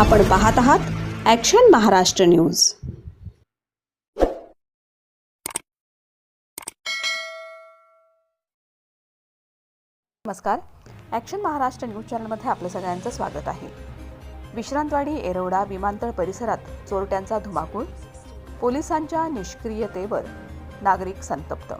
आपण पाहत आहात ॲक्शन महाराष्ट्र न्यूज नमस्कार. ॲक्शन महाराष्ट्र न्यूज चॅनलमध्ये आपलं सगळ्यांचं स्वागत आहे. विश्रांतवाडी एरोडा विमानतळ परिसरात चोरट्यांचा धुमाकूळ पोलिसांच्या निष्क्रियतेवर नागरिक संतप्त.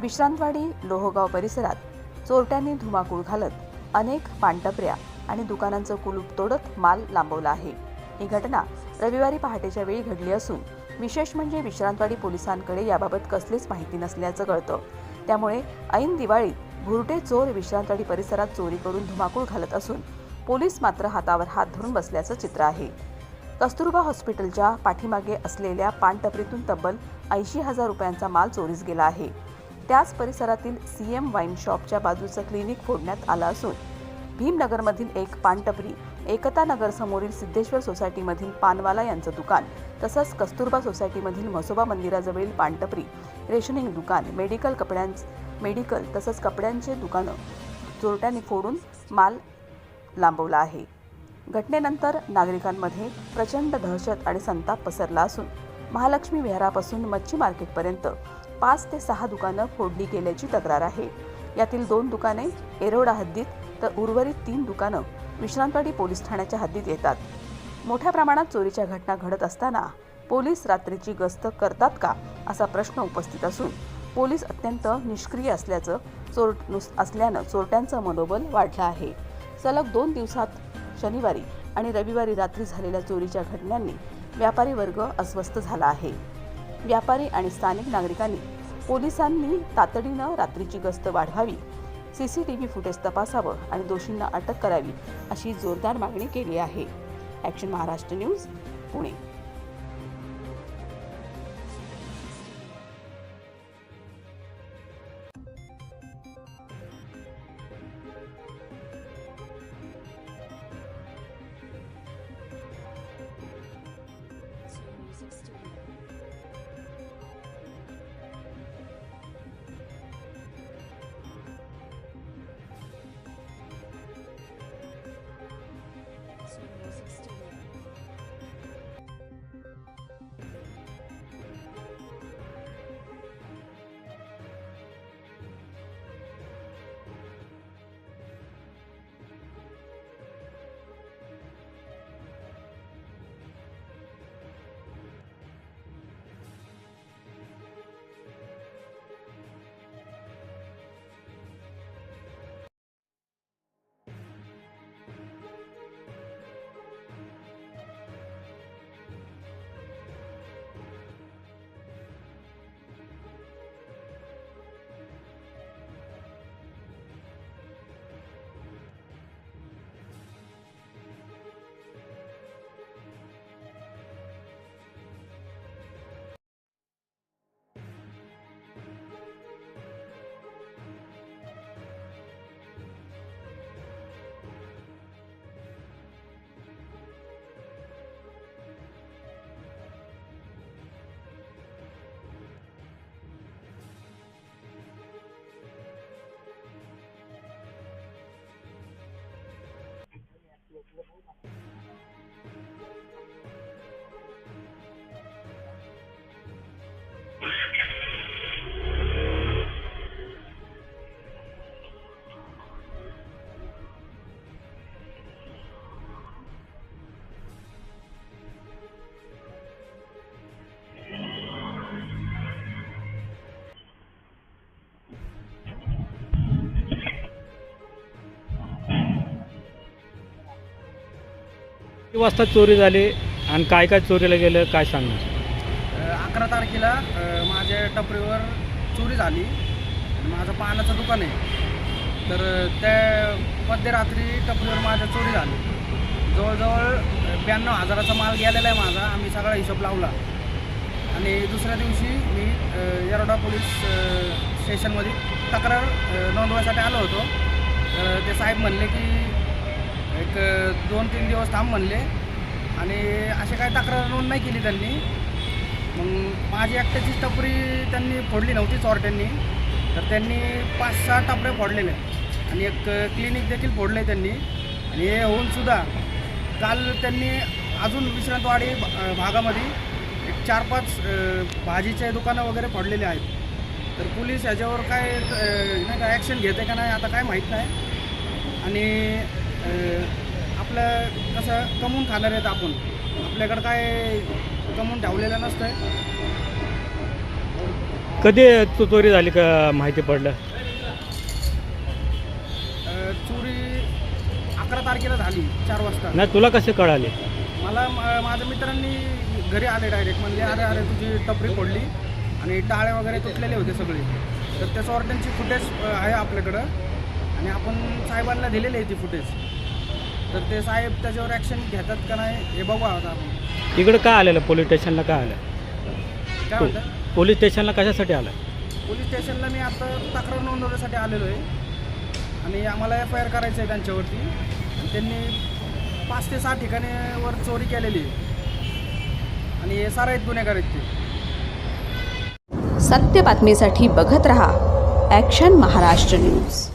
विश्रांतवाडी लोहगाव परिसरात चोरट्यांनी धुमाकूळ घालत अनेक पानटपऱ्या आणि दुकानांचं कुलूप तोडत माल लांबवला आहे. ही घटना रविवारी पहाटेच्या वेळी घडली असून विशेष म्हणजे विश्रांतवाडी पोलिसांकडे याबाबत कसलीच माहिती नसल्याचं कळतं. त्यामुळे ऐन दिवाळीत भुरटे चोर विश्रांतवाडी परिसरात चोरी करून धुमाकूळ घालत असून पोलीस मात्र हातावर हात धरून बसल्याचं चित्र आहे. कस्तुरबा हॉस्पिटलच्या पाठीमागे असलेल्या पानटपरीतून तब्बल ऐंशी हजार रुपयांचा माल चोरीस गेला आहे. त्याच परिसरातील सी एम वाईन शॉपच्या बाजूचं क्लिनिक फोडण्यात आलं असून भीमनगरमधील एक पानटपरी एकता नगर समोरील सिद्धेश्वर सोसायटीमधील पानवाला यांचं दुकान तसंच कस्तुरबा सोसायटीमधील म्हसोबा मंदिराजवळील पानटपरी रेशनिंग दुकान मेडिकल कपड्यांच मेडिकल तसंच कपड्यांचे दुकानं चोरट्यांनी फोडून माल लांबवला आहे. घटनेनंतर नागरिकांमध्ये प्रचंड दहशत आणि संताप पसरला असून महालक्ष्मी विहारापासून मच्छी मार्केटपर्यंत पाच ते सहा दुकानं फोडली गेल्याची तक्रार आहे. यातील दोन दुकाने एरोडा हद्दीत तर उर्वरित तीन दुकानं विश्रांतवाडी पोलीस ठाण्याच्या हद्दीत येतात. मोठ्या प्रमाणात चोरीच्या घटना घडत असताना पोलीस रात्रीची गस्त करतात का असा प्रश्न उपस्थित असून पोलीस अत्यंत निष्क्रिय असल्याचं चोर नुस असल्यानं चोरट्यांचं मनोबल वाढलं आहे. सलग दोन दिवसात शनिवारी आणि रविवारी रात्री झालेल्या चोरीच्या घटनांनी व्यापारी वर्ग अस्वस्थ झाला आहे. व्यापारी आणि स्थानिक नागरिकांनी पोलिसांनी तातडीनं रात्रीची गस्त वाढवावी C C T V footage तपासावं आणि दोषींना अटक करावी अशी जोरदार मागणी केली आहे. ॲक्शन महाराष्ट्र न्यूज पुणे किती वाजता चोरी झाली आणि काय काय चोरीला गेलं काय सांगणार? अकरा तारखेला अ, माझ्या टपरीवर चोरी झाली. आणि माझं पानाचं दुकान आहे. तर अ, त्या मध्यरात्री टपरीवर माझ्या चोरी झाली. जवळजवळ ब्याण्णव हजाराचा माल गेलेला आहे माझा. आम्ही सगळा हिशोब लावला. आणि दुसऱ्या दिवशी मी अ, येरवडा पोलीस अ, स्टेशनमध्ये तक्रार अ, नोंदवायसाठी आलो होतो. तर ते साहेब म्हणले की एक दोन तीन दिवस थांब म्हणले. आणि असे काही तक्रार नोंद नाही केली त्यांनी. मग माझी एकट्याची टपरी त्यांनी फोडली नव्हती चोरट्यांनी. तर त्यांनी पाच सहा टपरे फोडलेले आणि एक क्लिनिक देखील फोडले त्यांनी. आणि हे होऊनसुद्धा काल त्यांनी अजून विश्रांतवाडी भागामध्ये एक चार पाच भाजीचे दुकानं वगैरे फोडलेले आहेत. तर पोलीस ह्याच्यावर काय नाही का ॲक्शन घेते का नाही आता काय माहीत नाही. आणि आपलं कसं कमवून खाणार आहेत आपण. आपल्याकडं काय कमवून ठेवलेलं नसतं कधी चो- चोरी झाली का माहिती पडलं? चोरी अकरा तारखेला झाली चार वाजता. नाही तुला कसे कळाले? मला मा- माझ्या मित्रांनी घरी आले डायरेक्ट म्हणले अरे अरे तुझी टपरी फोडली. आणि टाळे वगैरे तुटलेले होते सगळे. तर त्या चोरट्यांची फुटेज आहे आपल्याकडं. आणि आपण साहेबांना दिलेली आहे ती फुटेज तर ते साहेब त्याच्यावर ॲक्शन घेतात का नाही हे बघू आता आपण. इकडं काय आलेलं? पोलीस स्टेशनला काय आलं? काय म्हणतात पोलीस स्टेशनला कशासाठी आलं? पोलीस स्टेशनला मी आता तक्रार नोंदवण्यासाठी आलेलो आहे. आणि आम्हाला एफ आय आर करायचं आहे त्यांच्यावरती. आणि त्यांनी पाच ते सहा ठिकाणी वर चोरी केलेली आहे. आणि हे सारा आहेत गुन्हेगार आहेत ते. सत्य बातमीसाठी बघत रहा ॲक्शन महाराष्ट्र न्यूज